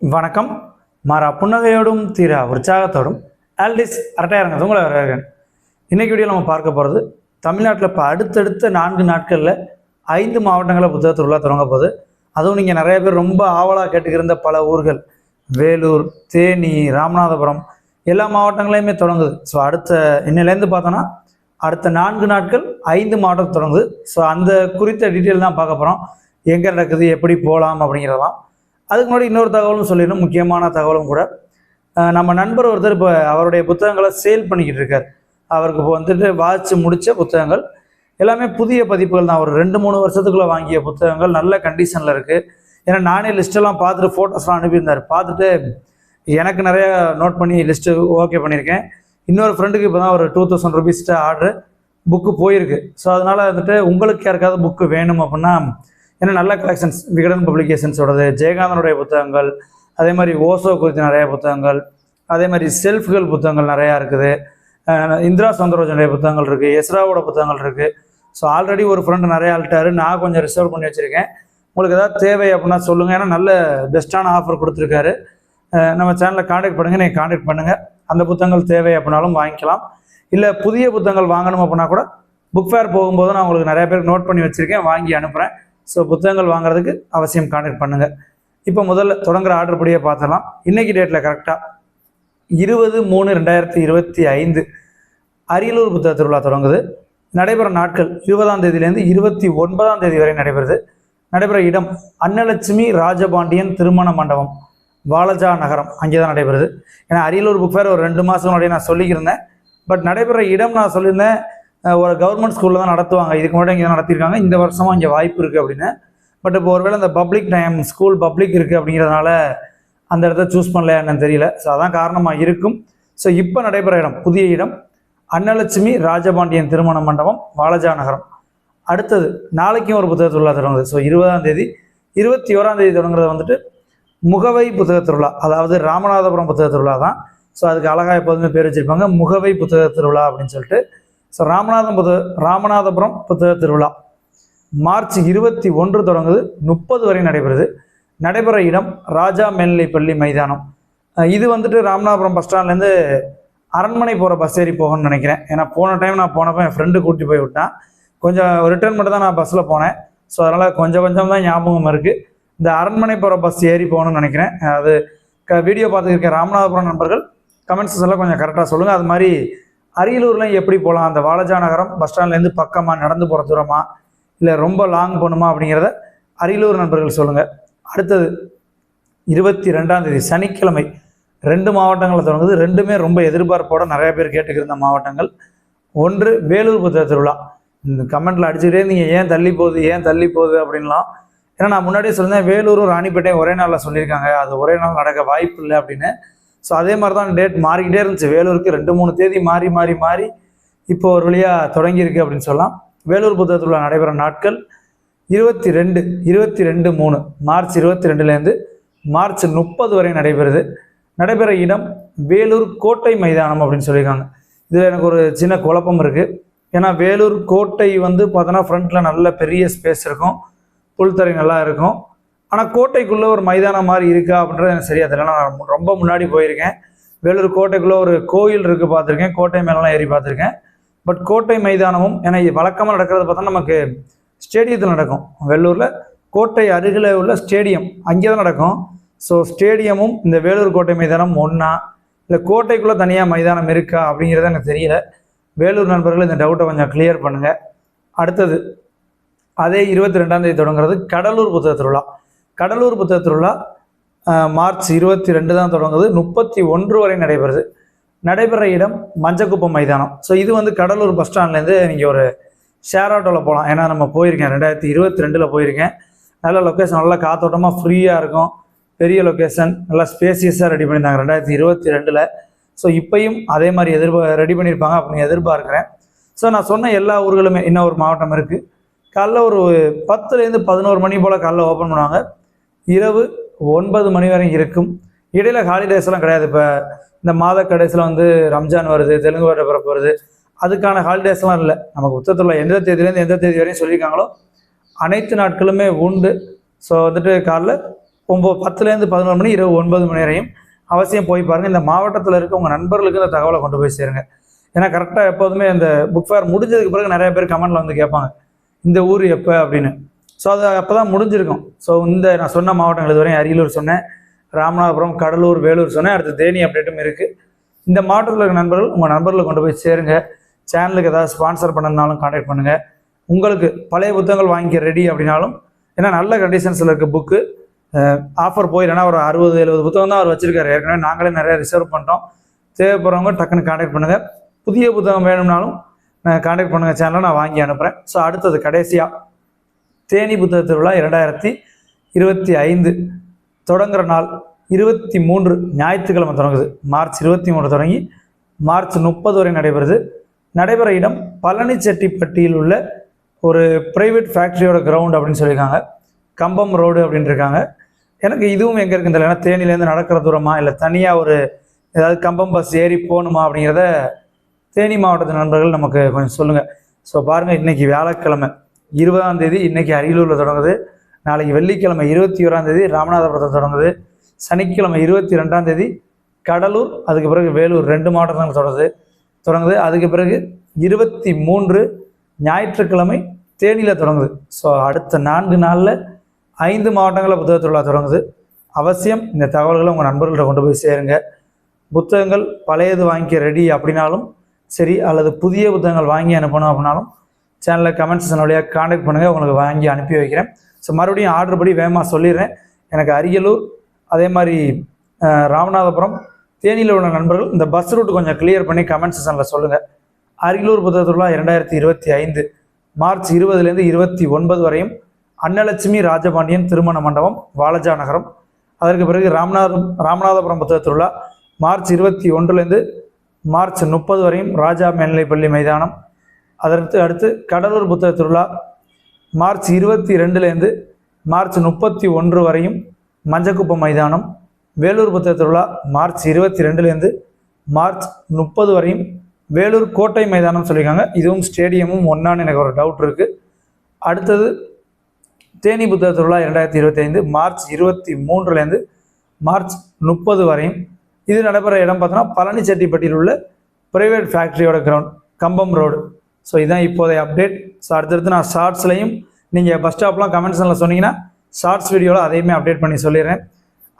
வணக்கம். மாறா புன்னகையோடும் தீரா உற்சாகத்தோடும் ஆல்டிஸ் அரட்டையாரங்க உங்களை வரவேற்கிறேன் இன்னைக்கு வீடியோ நம்ம பார்க்க போகிறது தமிழ்நாட்டில் இப்போ அடுத்தடுத்த நான்கு நாட்களில் ஐந்து மாவட்டங்களில் புத்தக திருவிழா தொடங்க போகுது. அதுவும் நீங்கள் நிறைய பேர் ரொம்ப ஆவலாக கேட்டுக்கிருந்த பல ஊர்கள் வேலூர் தேனி ராமநாதபுரம் எல்லா மாவட்டங்களையுமே தொடங்குது. ஸோ அடுத்த இன்னிலேருந்து பார்த்தோன்னா அடுத்த நான்கு நாட்கள் ஐந்து மாவட்டம் தொடங்குது. ஸோ அந்த குறித்த டீட்டெயில் தான் பார்க்க போகிறோம் எங்கே நடக்குது எப்படி போகலாம் அப்படிங்கிறதெல்லாம் அதுக்கு முன்னாடி இன்னொரு தகவலும் சொல்லிடணும் முக்கியமான தகவலும் கூட. நம்ம நண்பர் ஒருத்தர் இப்போ அவருடைய புத்தகங்களை சேல் பண்ணிக்கிட்டு இருக்கார். அவருக்கு இப்போ வந்துட்டு வாட்ச் முடித்த புத்தகங்கள். எல்லாமே புதிய பதிப்புகள் தான். ஒரு ரெண்டு மூணு வருஷத்துக்குள்ளே வாங்கிய புத்தகங்கள். நல்ல கண்டிஷனில் இருக்குது ஏன்னா நானே லிஸ்ட்டெல்லாம் பார்த்துட்டு ஃபோட்டோஸ்லாம் அனுப்பியிருந்தார். பார்த்துட்டு எனக்கு நிறையா நோட் பண்ணி லிஸ்ட்டு ஓகே பண்ணியிருக்கேன். இன்னொரு ஃப்ரெண்டுக்கு இப்போ தான் ஒரு டூ தௌசண்ட் ருபீஸ்ட்டு ஆர்டர் புக்கு போயிருக்கு. ஸோ அதனால் வந்துட்டு உங்களுக்கு யாருக்காவது புக்கு வேணும் அப்படின்னா ஏன்னா நல்ல கலெக்ஷன்ஸ் விகடன் பப்ளிகேஷன்ஸோடது ஜெயகாந்தனுடைய புத்தகங்கள் அதே மாதிரி ஓசோ குறித்து நிறைய புத்தகங்கள் அதே மாதிரி செல்ஃப்கள் புத்தகங்கள் நிறையா இருக்குது. இந்திரா சந்திரோஜனுடைய புத்தகங்கள் இருக்குது எஸ்ராவோட புத்தகங்கள் இருக்குது ஸோ ஆல்ரெடி ஒரு ஃப்ரெண்டு நிறைய ஆள்ட்டாரு. நான் கொஞ்சம் ரிசர்வ் பண்ணி வச்சுருக்கேன். உங்களுக்கு ஏதாவது தேவை அப்படின்னா சொல்லுங்கள் ஏன்னா நல்ல பெஸ்ட்டான ஆஃபர் கொடுத்துருக்காரு. நம்ம சேனலில் காண்டாக்ட் பண்ணுங்கள் நீங்கள் காண்டாக்ட் பண்ணுங்கள் அந்த புத்தகங்கள் தேவை அப்படின்னாலும் வாங்கிக்கலாம். இல்லை புதிய புத்தகங்கள் வாங்கணும் அப்படின்னா கூட புக் ஃபேர் போகும்போது நான் உங்களுக்கு நிறைய பேர் நோட் பண்ணி வச்சுருக்கேன். வாங்கி அனுப்புகிறேன் ஸோ புத்தகங்கள் வாங்குறதுக்கு அவசியம் காண்டக்ட் பண்ணுங்கள் இப்போ முதல்ல தொடங்குற ஆர்டர் படியே பார்த்தலாம் இன்றைக்கி டேட்டில் கரெக்டாக இருபது மூணு ரெண்டாயிரத்தி இருபத்தி ஐந்து அரியலூர் புத்தக திருவிழா தொடங்குது. நடைபெற நாட்கள் இருபதாம் தேதியிலேருந்து இருபத்தி ஒன்பதாம் தேதி வரை நடைபெறுது. நடைபெற இடம் அன்னலட்சுமி ராஜபாண்டியன் திருமண மண்டபம் வாலஜா நகரம். அங்கே தான் நடைபெறுது. ஏன்னா அரியலூர் புக் ஃபேர் ஒரு ரெண்டு மாதம் முன்னாடி நான் சொல்லியிருந்தேன். பட் நடைபெற இடம் நான் சொல்லியிருந்தேன். ஒரு கவர்மெண்ட் ஸ்கூலில் தான் நடத்துவாங்க. இதுக்கு முன்னாடி இங்கே நடத்தியிருக்காங்க இந்த வருஷமும் இங்கே வாய்ப்பு இருக்குது அப்படின்னு. பட் இப்போ ஒருவேளை இந்த பப்ளிக் டைம் ஸ்கூல் பப்ளிக் இருக்குது அப்படிங்கிறதுனால அந்த இடத்த சூஸ் பண்ணல என்னன்னு தெரியல. ஸோ அதான் காரணமாக இருக்கும். ஸோ இப்போ நடைபெற இடம் புதிய இடம் அன்னலட்சுமி ராஜபாண்டியன் திருமண மண்டபம் வாலஜா நகரம். அடுத்தது நாளைக்கும் ஒரு புத்தக திருவிழா தொடங்குது. ஸோ இருபதாம் தேதி இருபத்தி ஓராம் தேதி தொடங்குறது வந்துட்டு முகவை புத்தக திருவிழா அதாவது ராமநாதபுரம் புத்தக திருவிழா தான். ஸோ அதுக்கு அழகாக எப்போதுமே பேர் வச்சிருப்பாங்க முகவை புத்தக திருவிழா அப்படின்னு சொல்லிட்டு ஸோ ராமநாதம் ராமநாதபுரம் புத்தக திருவிழா. மார்ச் இருபத்தி ஒன்று தொடங்குது முப்பது வரை நடைபெறுது. நடைபெற இடம் ராஜா மேல்நிலைப்பள்ளி மைதானம். இது வந்துட்டு ராமநாதபுரம் பஸ் ஸ்டாண்ட்லேருந்து அரண்மனை போகிற பஸ் ஏறி போகணும்னு நினைக்கிறேன். ஏன்னா போன டைம் நான் போனப்போ என் ஃப்ரெண்டு கூட்டி போய் விட்டான். கொஞ்சம் ரிட்டர்ன் மட்டும் தான் நான் பஸ்ஸில் போனேன். ஸோ அதனால் கொஞ்சம் கொஞ்சம் தான் ஞாபகம் இருக்குது இந்த அரண்மனை போகிற பஸ் ஏறி போகணும்னு நினைக்கிறேன். அது க வீடியோ பார்த்துருக்க ராமநாதபுரம் நண்பர்கள் கமெண்ட்ஸ் எல்லாம் கொஞ்சம் கரெக்டாக சொல்லுங்கள் அது மாதிரி அரியலூர்லாம் எப்படி போகலாம் அந்த வாலஜா நகரம் பஸ் ஸ்டாண்ட்லேருந்து பக்கமாக நடந்து போகிற தூரமா? இல்லை ரொம்ப லாங் போகணுமா அப்படிங்கிறத அரியலூர் நண்பர்கள் சொல்லுங்கள் அடுத்தது இருபத்தி ரெண்டாம் தேதி சனிக்கிழமை ரெண்டு மாவட்டங்களை தொடங்குது. ரெண்டுமே ரொம்ப எதிர்பார்ப்போட நிறைய பேர் கேட்டுக்கிருந்த மாவட்டங்கள். ஒன்று வேலூர் புத்தக திருவிழா. இந்த கமெண்ட்டில் அடிச்சுக்கிட்டே நீங்கள் ஏன் தள்ளி போகுது ஏன் தள்ளி போகுது அப்படின்லாம். ஏன்னா நான் முன்னாடியே சொல்லியிருந்தேன் வேலூரும் ராணிப்பேட்டையும் ஒரே நாளில் சொல்லியிருக்காங்க. அது ஒரே நாள் நடக்க வாய்ப்பு இல்லை அப்படின்னு. ஸோ அதே மாதிரி தான் டேட் மாறிக்கிட்டே இருந்துச்சு. வேலூருக்கு ரெண்டு மூணு தேதி மாறி மாறி மாறி இப்போ ஒரு வழியாக தொடங்கியிருக்கு அப்படின்னு சொல்லலாம். வேலூர் புத்தக திருவிழா நடைபெற நாட்கள் இருபத்தி ரெண்டு இருபத்தி ரெண்டு மூணு. மார்ச் இருபத்தி ரெண்டுலேருந்து மார்ச் முப்பது வரை நடைபெறுது. நடைபெற இடம் வேலூர் கோட்டை மைதானம் அப்படின்னு சொல்லியிருக்காங்க. இதில் எனக்கு ஒரு சின்ன குழப்பம் இருக்குது ஏன்னா வேலூர் கோட்டை வந்து பார்த்தோன்னா ஃப்ரண்ட்டில் நல்ல பெரிய ஸ்பேஸ் இருக்கும். புல்தரை நல்லா இருக்கும். ஆனால் கோட்டைக்குள்ளே ஒரு மைதானம் மாதிரி இருக்கா அப்படின்றது எனக்கு சரியா தெரியல. நான் ரொம்ப முன்னாடி போயிருக்கேன். வேலூர் கோட்டைக்குள்ளே ஒரு கோயில் இருக்குது பார்த்துருக்கேன். கோட்டை மேலெலாம் ஏறி பார்த்துருக்கேன். பட் கோட்டை மைதானமும் ஏன்னா வழக்கமாக நடக்கிறது பார்த்தா நமக்கு ஸ்டேடியத்தில் நடக்கும். வெள்ளூரில் கோட்டை அருகில் உள்ள ஸ்டேடியம் அங்கே தான் நடக்கும். ஸோ ஸ்டேடியமும் இந்த வேலூர் கோட்டை மைதானம் ஒன்றா இல்லை கோட்டைக்குள்ளே தனியாக மைதானம் இருக்கா அப்படிங்கிறது எனக்கு தெரியல. வேலூர் நண்பர்கள் இந்த டவுட்டை கொஞ்சம் கிளியர் பண்ணுங்கள் அடுத்தது அதே இருபத்தி ரெண்டாம் தேதி தொடங்குறது கடலூர் புத்தக திருவிழா. கடலூர் புத்தக திருவிழா மார்ச் இருபத்தி ரெண்டு தான் தொடங்குது. முப்பத்தி ஒன்று வரை நடைபெறுது. நடைபெற இடம் மஞ்சக்குப்பம் மைதானம். ஸோ இது வந்து கடலூர் பஸ் ஸ்டாண்ட்லேருந்து நீங்கள் ஒரு ஷேர் ஆட்டோவில் போகலாம் ஏன்னா நம்ம போயிருக்கேன். ரெண்டாயிரத்தி இருபத்தி ரெண்டில் போயிருக்கேன். நல்ல லொக்கேஷன் நல்லா காத்தோட்டமாக ஃப்ரீயாக இருக்கும். பெரிய லொக்கேஷன் நல்லா ஸ்பேசியஸாக ரெடி பண்ணியிருந்தாங்க. ரெண்டாயிரத்தி இருபத்தி ரெண்டில். ஸோ இப்பையும் அதே மாதிரி எதிர்பா ரெடி பண்ணியிருப்பாங்க அப்படின்னு எதிர்பார்க்குறேன். ஸோ நான் சொன்ன எல்லா ஊர்களுமே இன்னும் ஒரு மாவட்டம் இருக்குது காலைல ஒரு பத்துலேருந்து பதினோரு மணி போல் காலைல ஓப்பன் பண்ணுவாங்க. இரவு ஒன்பது மணி வரை இருக்கும். இடையில ஹாலிடேஸ்லாம் கிடையாது. இப்போ இந்த மாத கடைசியில் வந்து ரம்ஜான் வருது தெலுங்கு வருட பிறப்பு வருது. அதுக்கான ஹாலிடேஸ்லாம் இல்லை. நமக்கு உத்தரத்தில் எந்த தேதியிலேருந்து எந்த தேதி வரையும் சொல்லியிருக்காங்களோ அனைத்து நாட்களுமே உண்டு. ஸோ வந்துட்டு காலைல ஒம்பது பத்துலேருந்து பதினோரு மணி இரவு ஒன்பது மணி வரையும் அவசியம் போய் பாருங்கள் இந்த மாவட்டத்தில் இருக்க உங்கள் நண்பர்களுக்கு இந்த தகவலை கொண்டு போய் சேருங்க. ஏன்னா கரெக்டாக எப்போதுமே இந்த புக் ஃபேர் முடிஞ்சதுக்கு பிறகு நிறைய பேர் கமெண்டில் வந்து கேட்பாங்க. இந்த ஊர் எப்போ அப்படின்னு. ஸோ அது அப்போ தான் முடிஞ்சிருக்கும். ஸோ இந்த நான் சொன்ன மாவட்டங்கள் இதுவரையும் அரியலூர் சொன்னேன் ராமநாதபுரம் கடலூர் வேலூர் சொன்னேன் அடுத்து தேனி அப்டேட்டும் இருக்குது இந்த மாவட்டத்தில் இருக்கிற நண்பர்கள் உங்கள் நண்பர்களை கொண்டு போய் சேருங்க. சேனலுக்கு ஏதாவது ஸ்பான்சர் பண்ணணுனாலும் காண்டாக்ட் பண்ணுங்கள் உங்களுக்கு பழைய புத்தகங்கள் வாங்கிக்க ரெடி அப்படின்னாலும் ஏன்னா நல்ல கண்டிஷன்ஸில் இருக்க புக்கு ஆஃபர் போயிடனா ஒரு அறுபது எழுபது புத்தகம் தான் அவர் வச்சிருக்காரு. ஏற்கனவே நாங்களே நிறைய ரிசர்வ் பண்ணிட்டோம். தேவைப்படுறவங்க டக்குன்னு காண்டாக்ட் பண்ணுங்கள் புதிய புத்தகம் வேணும்னாலும் காண்டாக்ட் பண்ணுங்கள் சேனலை நான் வாங்கி அனுப்புகிறேன் ஸோ அடுத்தது கடைசியாக தேனி புத்தக திருவிழா இரண்டாயிரத்தி இருபத்தி ஐந்து தொடங்குற நாள் இருபத்தி மூன்று ஞாயிற்றுக்கிழமை தொடங்குது. மார்ச் இருபத்தி மூணு தொடங்கி மார்ச் முப்பது வரை நடைபெறுது. நடைபெற இடம் பழனிச்செட்டிப்பட்டியில் உள்ள ஒரு ப்ரைவேட் ஃபேக்ட்ரியோட கிரவுண்ட் அப்படின்னு சொல்லியிருக்காங்க. கம்பம் ரோடு அப்படின்னு இருக்காங்க. எனக்கு இதுவும் எங்கே இருக்குன்னு தெரியல. ஏன்னா தேனியிலேருந்து நடக்கிற தூரமா இல்லை தனியாக ஒரு ஏதாவது கம்பம் பஸ் ஏறி போகணுமா அப்படிங்கிறத தேனி மாவட்டத்து நண்பர்கள் நமக்கு கொஞ்சம் சொல்லுங்கள் ஸோ பாருங்கள் இன்றைக்கி வியாழக்கிழமை. இருபதாம் தேதி இன்றைக்கி அரியலூரில் தொடங்குது. நாளைக்கு வெள்ளிக்கிழமை இருபத்தி ஓராம் தேதி ராமநாதபுரத்தில் தொடங்குது. சனிக்கிழமை இருபத்தி ரெண்டாம் தேதி கடலூர் அதுக்கு பிறகு வேலூர் ரெண்டு மாவட்டங்கள் தொடங்குது. தொடங்குது. அதுக்கு பிறகு இருபத்தி மூன்று ஞாயிற்றுக்கிழமை தேனியில் தொடங்குது. ஸோ அடுத்த நான்கு நாளில் ஐந்து மாவட்டங்களில் புத்தக திருவிழா தொடங்குது. அவசியம் இந்த தகவல்களை உங்கள் நண்பர்கள்ட்ட கொண்டு போய் சேருங்க. புத்தகங்கள் பழையது வாங்கிக்க ரெடி அப்படின்னாலும் சரி அல்லது புதிய புத்தகங்கள் வாங்கி அனுப்பணும் அப்படின்னாலும் சேனலில் கமெண்ட் வழியாக காண்டாக்ட் பண்ணுங்கள் உங்களுக்கு வாங்கி அனுப்பி வைக்கிறேன். ஸோ மறுபடியும் ஆர்டர் படி வேகமாக சொல்லிடுறேன். எனக்கு அரியலூர் அதே மாதிரி ராமநாதபுரம் தேனியில் உள்ள நண்பர்கள் இந்த பஸ் ரூட் கொஞ்சம் கிளியர் பண்ணி கமெண்ட் செஷனில் சொல்லுங்கள் அரியலூர் புத்தக திருவிழா இரண்டாயிரத்தி இருபத்தி ஐந்து மார்ச் இருபதுலேருந்து இருபத்தி ஒன்பது வரையும் அன்னலட்சுமி ராஜபாண்டியன் திருமண மண்டபம் வாலஜா நகரம். அதற்கு பிறகு ராமநாதபுரம் ராமநாதபுரம் புத்தக திருவிழா மார்ச் இருபத்தி ஒன்றுலேருந்து மார்ச் முப்பது வரையும் ராஜா மேல்நிலைப்பள்ளி மைதானம் அதற்கு அடுத்து கடலூர் புத்தக திருவிழா மார்ச் இருபத்தி ரெண்டுலேருந்து மார்ச் முப்பத்தி ஒன்று வரையும் மஞ்சக்குப்பம் மைதானம் வேலூர் புத்தக திருவிழா மார்ச் இருபத்தி ரெண்டுலேருந்து மார்ச் முப்பது வரையும் வேலூர் கோட்டை மைதானம் சொல்லியிருக்காங்க. இதுவும் ஸ்டேடியமும் ஒன்றான்னு எனக்கு ஒரு டவுட் இருக்குது அடுத்தது தேனி புத்தக திருவிழா இரண்டாயிரத்தி இருபத்தி ஐந்து மார்ச் இருபத்தி மூன்றுலேருந்து மார்ச் முப்பது வரையும். இது நடைபெற இடம் பார்த்தோன்னா பழனிச்செட்டிப்பட்டியில் உள்ள பிரைவேட் ஃபேக்ட்ரியோட கிரவுண்ட் கம்பம் ரோடு ஸோ இதுதான் இப்போதைய அப்டேட் ஸோ அடுத்தடுத்து நான் ஷார்ட்ஸ்லையும் நீங்கள் பஸ் ஸ்டாப்லாம் கமெண்ட்ஸில் சொன்னீங்கன்னா ஷார்ட்ஸ் வீடியோவில் அதையுமே அப்டேட் பண்ணி சொல்லிடுறேன்.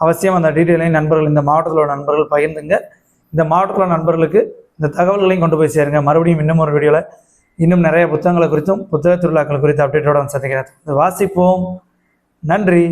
அவசியம் அந்த டீட்டெயிலையும் நண்பர்கள் இந்த மாவட்டத்தில் உள்ள நண்பர்கள் பகிர்ந்துங்க. இந்த மாவட்டத்தில் நண்பர்களுக்கு இந்த தகவல்களையும் கொண்டு போய் சேருங்க. மறுபடியும் இன்னும் ஒரு வீடியோவில் இன்னும் நிறைய புத்தகங்களை குறித்தும் புத்தக திருவிழாக்கள் குறித்த அப்டேட்டோட வந்து சந்திக்கிறேன். வாசிப்போம். நன்றி.